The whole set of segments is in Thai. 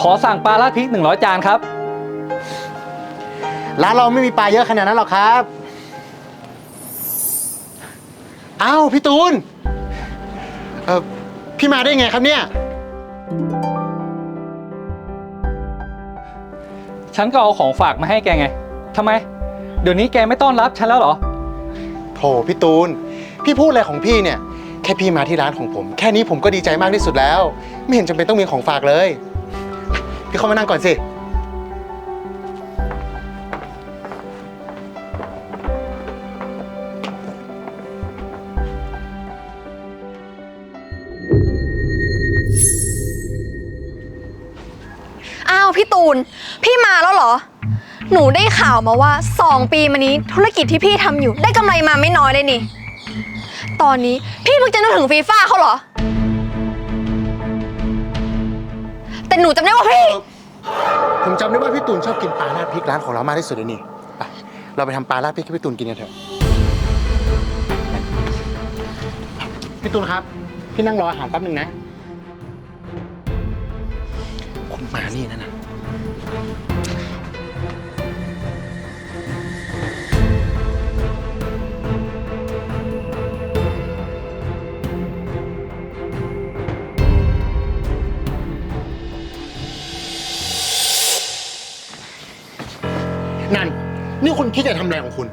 ขอสั่งปลาราดพริก 100 จานครับ ร้านเราไม่มีปลาเยอะขนาดนั้นหรอกครับ อ้าวพี่ตูน เออพี่มาได้ไงครับเนี่ย ฉันก็เอาของฝากมาให้แกไงทำไม เดี๋ยวนี้แกไม่ต้อนรับฉันแล้วเหรอ โถพี่ตูน พี่พูดอะไรของพี่เนี่ย แค่พี่มาที่ร้านของผม แค่นี้ผมก็ดีใจมากที่สุดแล้ว ไม่เห็นจำเป็นต้องมีของฝากเลย พี่เข้ามานั่งก่อนสิ อ้าวพี่ตูน พี่มาแล้วเหรอ หนูได้ข่าวมาว่า 2 ปีมานี้ธุรกิจที่พี่ทำอยู่ได้กำไรมาไม่น้อยเลยนี่ ตอนนี้พี่เพิ่งจะนึกถึงฟีฟ่าเขาเหรอ แต่หนูจำได้ว่าพี่ ผมจำได้ว่าพี่ตูนชอบกินปลาราดพริกร้านของเรามากที่สุดเลยนี่ไปเราไปทำปลาราดพริกให้พี่ตูนกินกันเถอะพี่ตูนครับ พี่นั่งรออาหารแป๊บหนึ่งนะ คุณมานี่นะนะ นี่คุณคิดจะทำอะไรของคุณ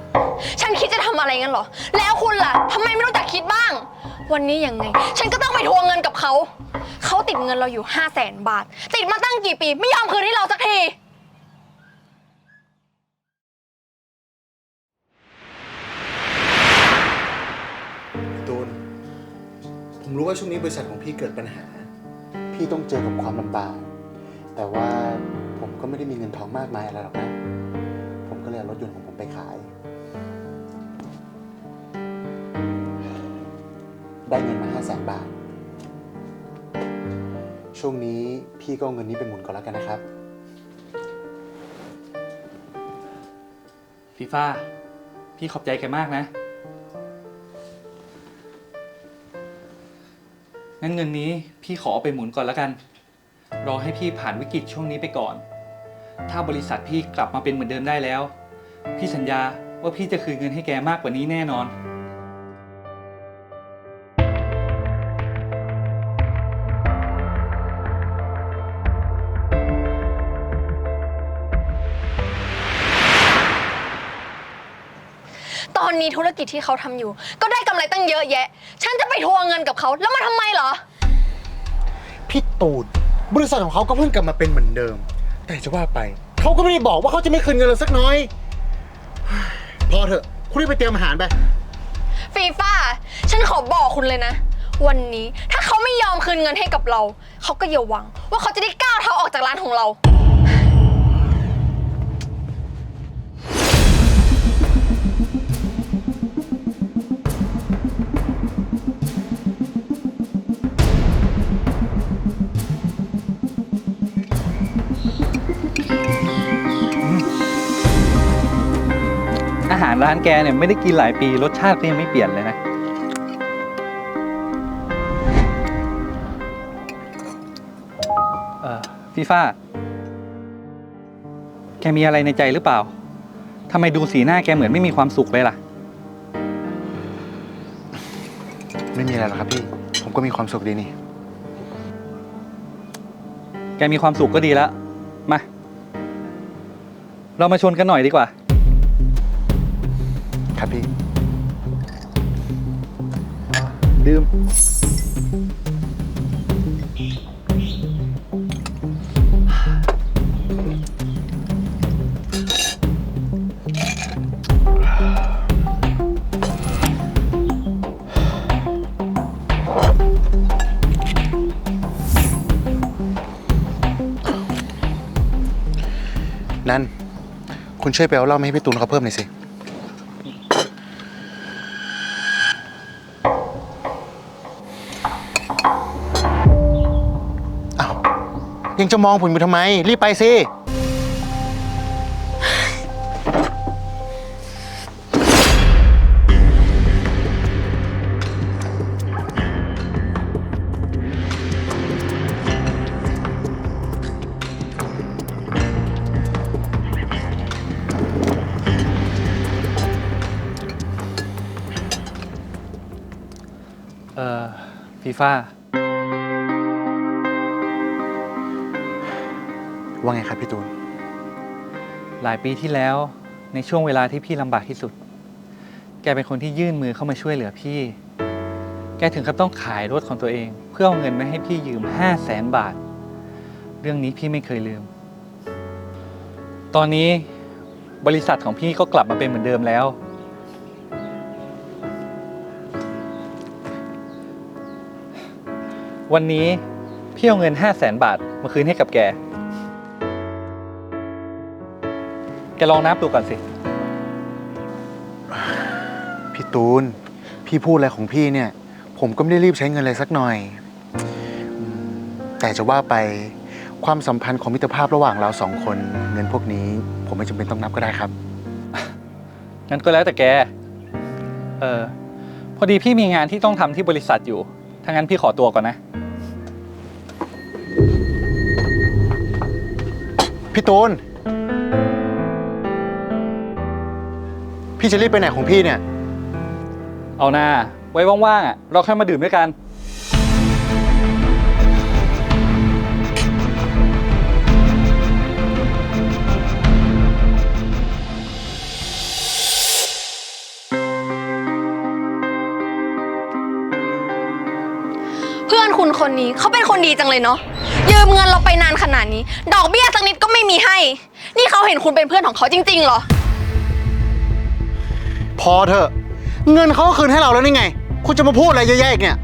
ฉันคิดจะทำอะไรงั้นเหรอ แล้วคุณล่ะทำไมไม่รู้จักคิดบ้าง วันนี้ยังไง ฉันก็ต้องไปทวงเงินกับเขา เขาติดเงินเราอยู่ 5 0 0แสนบาท ติดมาตั้งกี่ปี ไม่ยอมคืนให้เราสักที ตูน ผมรู้ว่าช่วงนี้บริษัทของพี่เกิดปัญหา พี่ต้องเจอกับความลำบาก แต่ว่าผมก็ไม่ได้มีเงินทองมากมายอะไรหรอกนะ ไปขาย ได้เงินมาห้าแสนบาท ช่วงนี้พี่ก็เอาเงินนี้ไปหมุนก่อนแล้วกันนะครับ ฟีฟ่าพี่ขอบใจแกมากนะ งั้นเงินนี้พี่ขอเอาไปหมุนก่อนแล้วกัน รอให้พี่ผ่านวิกฤตช่วงนี้ไปก่อน ถ้าบริษัทพี่กลับมาเป็นเหมือนเดิมได้แล้ว พี่สัญญาว่าพี่จะคืนเงินให้แกมากกว่านี้แน่นอน ตอนนี้ธุรกิจที่เขาทำอยู่ ก็ได้กำไรตั้งเยอะแยะ ฉันจะไปทวงเงินกับเขาแล้วมาทำไมเหรอ พี่ตูนบริษัทของเขาก็เพิ่งกลับมาเป็นเหมือนเดิม แต่จะว่าไป เขาก็ไม่ได้บอกว่าเขาจะไม่คืนเงินเราสักน้อย พอเถอะ คุณรีบไปเตรียมอาหารไป ฟีฟ่าฉันขอบอกคุณเลยนะ วันนี้ถ้าเขาไม่ยอมคืนเงินให้กับเรา เขาก็อย่าหวัง ว่าเขาจะได้ก้าวเท้าออกจากร้านของเราาหารร้านแกเนี่ยไม่ได้กินหลายปีรสชาติก็ยังไม่เปลี่ยนเลยนะ เอ่อฟีฟ่าแกมีอะไรในใจหรือเปล่าทำไมดูสีหน้าแกเหมือนไม่มีความสุขเลยล่ะ ไม่มีอะไรหรอกครับพี่ ผมก็มีความสุขดีนี่ แกมีความสุขก็ดีแล้ว มา เรามาชนกันหน่อยดีกว่า ครับพี่ดื่ม นั่น คุณช่วยไปเอาเหล้ามาให้พี่ตูนเขาเพิ่มหน่อยสิ ยังจะมองผมอยู่ทำไม รีบไปสิ เออฟีฟา ว่าไงครับพี่ตูน หลายปีที่แล้วในช่วงเวลาที่พี่ลำบากที่สุด แกเป็นคนที่ยื่นมือเข้ามาช่วยเหลือพี่ แกถึงกับต้องขายรถของตัวเอง เพื่อเอาเงินมาให้พี่ยืม5 0 0แสนบาท เรื่องนี้พี่ไม่เคยลืม ตอนนี้บริษัทของพี่ก็กลับมาเป็นเหมือนเดิมแล้ว วันนี้พี่เอาเงิน5 0 0แสนบาทมาคืนให้กับแก แกลองนับดูก่อนสิ พี่ตูน พี่พูดอะไรของพี่เนี่ย ผมก็ไม่ได้รีบใช้เงินอะไรสักหน่อยอืมแต่จะว่าไปความสัมพันธ์ของมิตรภาพระหว่างเราสองคนเงินพวกนี้ ผมไม่จำเป็นต้องนับก็ได้ครับ งั้นก็แล้วแต่แก เออ พอดีพี่มีงานที่ต้องทำที่บริษัทอยู่ ถ้างั้นพี่ขอตัวก่อนนะ พี่ตูน พี่จะรีบไปไหนของพี่เนี่ย เอาหน้าไว้ว่างๆอะเราค่อยมาดื่มด้วยกัน เพื่อนคุณคนนี้เขาเป็นคนดีจังเลยเนาะยืมเงินเราไปนานขนาดนี้ ดอกเบี้ยสักนิดก็ไม่มีให้ นี่เขาเห็นคุณเป็นเพื่อนของเขาจริงๆเหรอ พอเถอะ เงินเขาก็คืนให้เราแล้วนี่ไง คุณจะมาพูดอะไรเยอะแยะอีกเนี่ย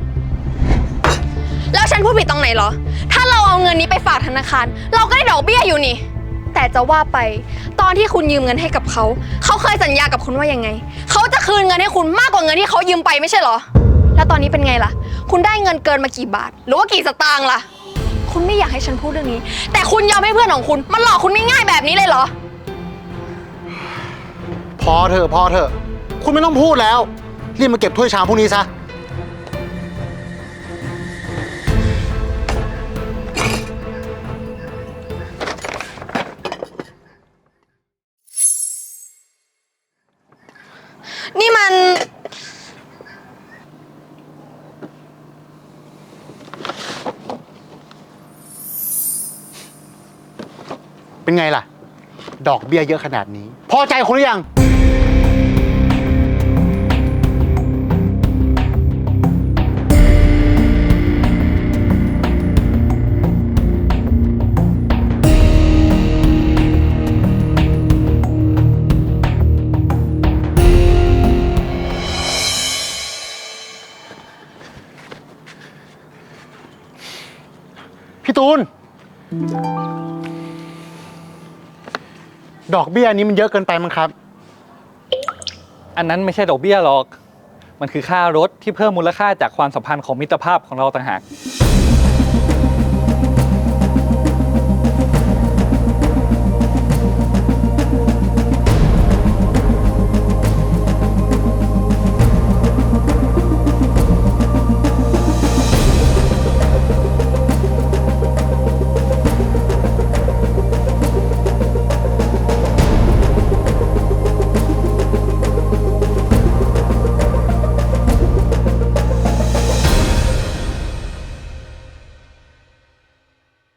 แล้วฉันพูดผิดตรงไหนเหรอ ถ้าเราเอาเงินนี้ไปฝากธนาคาร เราก็ได้ดอกเบี้ยอยู่นี่ แต่จะว่าไป ตอนที่คุณยืมเงินให้กับเขา เขาเคยสัญญากับคุณว่ายังไง เขาจะคืนเงินให้คุณมากกว่าเงินที่เขายืมไปไม่ใช่เหรอ แล้วตอนนี้เป็นไงล่ะ คุณได้เงินเกินมากี่บาท หรือว่ากี่สตางค์ล่ะ คุณไม่อยากให้ฉันพูดเรื่องนี้ แต่คุณยอมให้เพื่อนของคุณมันหลอกคุณง่ายๆแบบนี้เลยเหรอ พอเถอะพอเถอะ คุณไม่ต้องพูดแล้ว รีบมาเก็บถ้วยชามพวกนี้ซะ นี่มัน เป็นไงล่ะ ดอกเบี้ยเยอะขนาดนี้ พอใจคุณหรือยัง พี่ตูน ดอกเบี้ยนี้มันเยอะเกินไปมั้งครับ อันนั้นไม่ใช่ดอกเบี้ยหรอก มันคือค่ารถที่เพิ่มมูลค่าจากความสัมพันธ์ของมิตรภาพของเราต่างหาก